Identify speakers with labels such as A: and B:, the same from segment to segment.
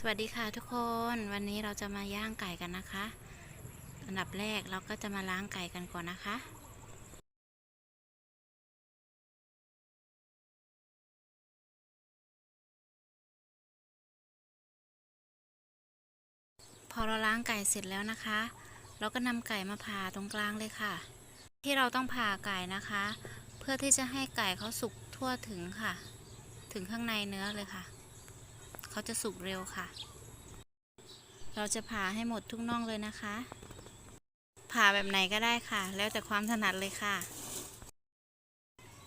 A: สวัสดีค่ะทุกคนวันนี้เราจะมาย่างไก่กันนะคะ อันดับแรกเราก็จะมาล้างไก่กันก่อนนะคะ พอเราล้างไก่เสร็จแล้วนะคะ เราก็นำไก่มาผ่าตรงกลางเลยค่ะ ที่เราต้องผ่าไก่นะคะ เพื่อที่จะให้ไก่เขาสุกทั่วถึงค่ะ ถึงข้างในเนื้อเลยค่ะ เขาจะสุกเร็วค่ะ เราจะผ่าให้หมดทุกน่องเลยนะคะ ผ่าแบบไหนก็ได้ค่ะ แล้วแต่ความถนัดเลยค่ะ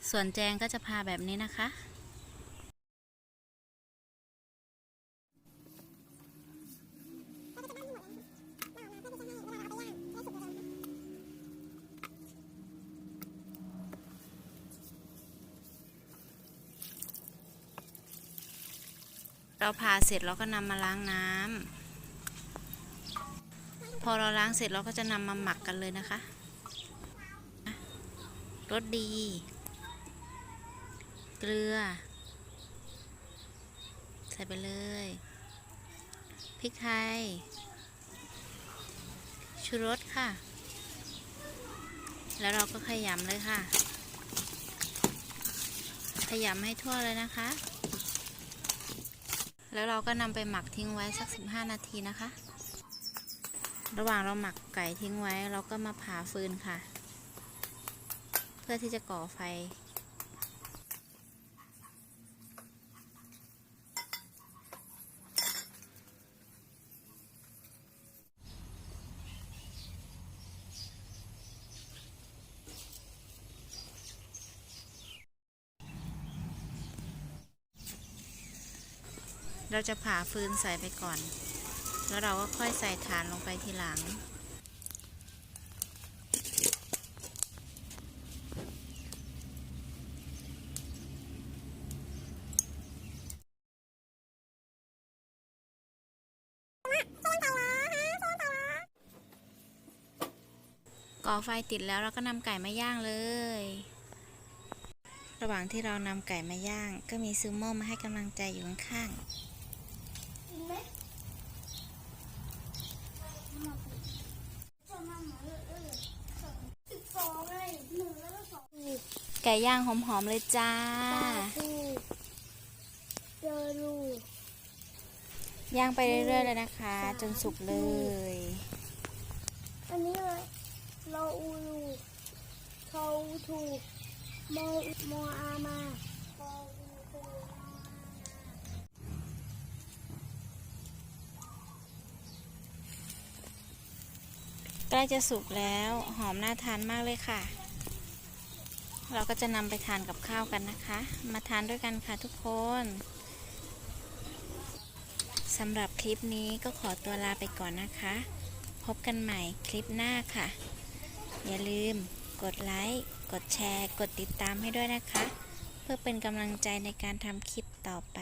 A: ส่วนแจงก็จะผ่าแบบนี้นะคะ เราผ่าเสร็จเราก็นำมาล้างน้ำพอเราล้างเสร็จเราก็จะนำมาหมักกันเลยนะคะรสดี เกลือ ใส่ไปเลย พริกไทย ชูรสค่ะ แล้วเราก็ขยำเลยค่ะ ขยำให้ทั่วเลยนะคะ แล้วเราก็นำไปหมักทิ้งไว้สัก 15 นาทีนะคะ ระหว่างเราหมักไก่ทิ้งไว้ เราก็มาผ่าฟืนค่ะ เพื่อที่จะก่อไฟ เราจะผ่าฟืนใส่ไปก่อน แล้วเราก็ค่อยใส่ฐานลงไปทีหลัง ก่อไฟติดแล้วเราก็นำไก่มาย่างเลย ระหว่างที่เรานำไก่มาย่าง ก็มีซูโม่มาให้กำลังใจอยู่ข้างๆ ไก่ย่างหอมๆเลยจ้า
B: เจอลูก
A: ย่างไปเรื่อยๆเลยนะคะ จนสุกเลย
B: อันนี้เลยเราอูลูเขาถูกโมโมอามา
A: ใกล้จะสุกแล้วหอมน่าทานมากเลยค่ะ เราก็จะนำไปทานกับข้าวกันนะคะ มาทานด้วยกันค่ะทุกคนสำหรับคลิปนี้ก็ขอตัวลาไปก่อนนะคะ พบกันใหม่คลิปหน้าค่ะ อย่าลืมกดไลค์ กดแชร์ กดติดตามให้ด้วยนะคะ เพื่อเป็นกำลังใจในการทำคลิปต่อไป